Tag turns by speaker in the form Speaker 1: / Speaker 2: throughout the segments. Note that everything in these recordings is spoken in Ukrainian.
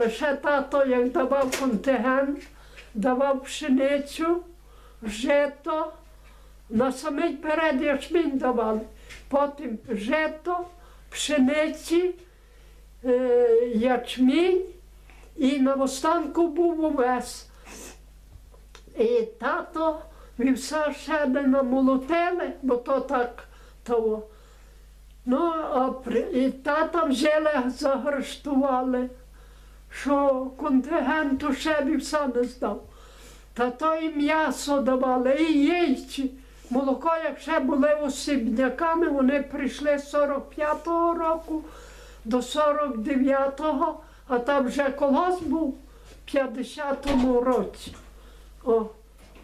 Speaker 1: Лише тато, як давав контингент, давав пшеницю, жито, на самий перед ячмінь давали. Потім жито, пшениці, е, ячмінь і на останку був овес. І тато вівса ще не намолотили, бо то так того. Ну, а при, і тата взяли, загрештували, що контингенту ще вівса не здав. Та то і м'ясо давали, і яйці. Молоко, як ще були осібняками, вони прийшли з 45-го року до 49-го, а там вже колгосп був в 50-му році. О,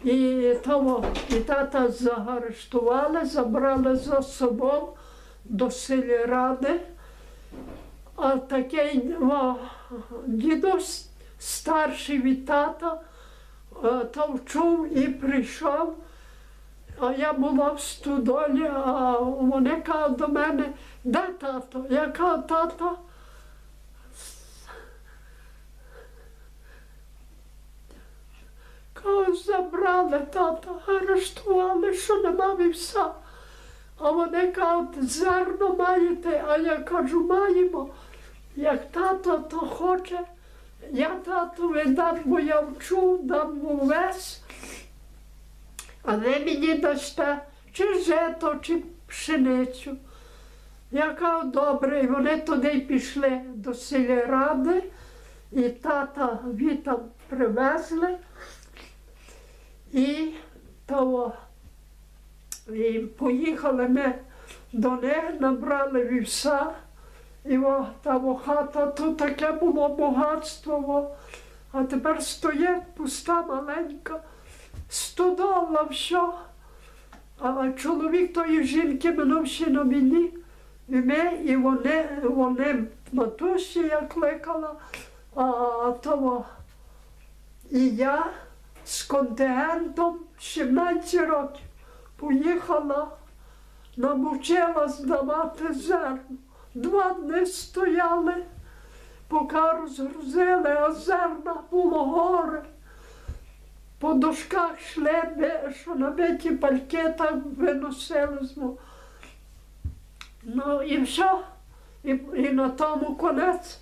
Speaker 1: і того, і тата заарештували, забрали за собою до сільради. А такий о, дідусь старший від тата, е, то вчув і прийшов. А я була в студолі, а вони кажуть до мене, де тато? Я кажу, тато. Кажу, забрали тата, арештували, що нема вівса. А вони кажуть, зерно маєте, а я кажу, маємо. Як тато то хоче, я татові дам, бо я вчу, дам увесь. А ви мені дасте чи жито, чи пшеницю. Я кажу, добре, і вони туди пішли до сільради, і тата вітам привезли. І того, і поїхали ми до них, набрали вівса, і о, там хата, тут таке було багатство, а тепер стоїть пуста маленька, стодола все. А чоловік тої жінки минув ще на війні, і ми, і вони, вони матусі я кликала, а того, і я з контингентом 17 років поїхала, навчила здавати зерно. Два дні стояли, поки розгрузили, а було горе. По дошках йшли, що набиті пальки там виносили Ну і все. І, і на тому конець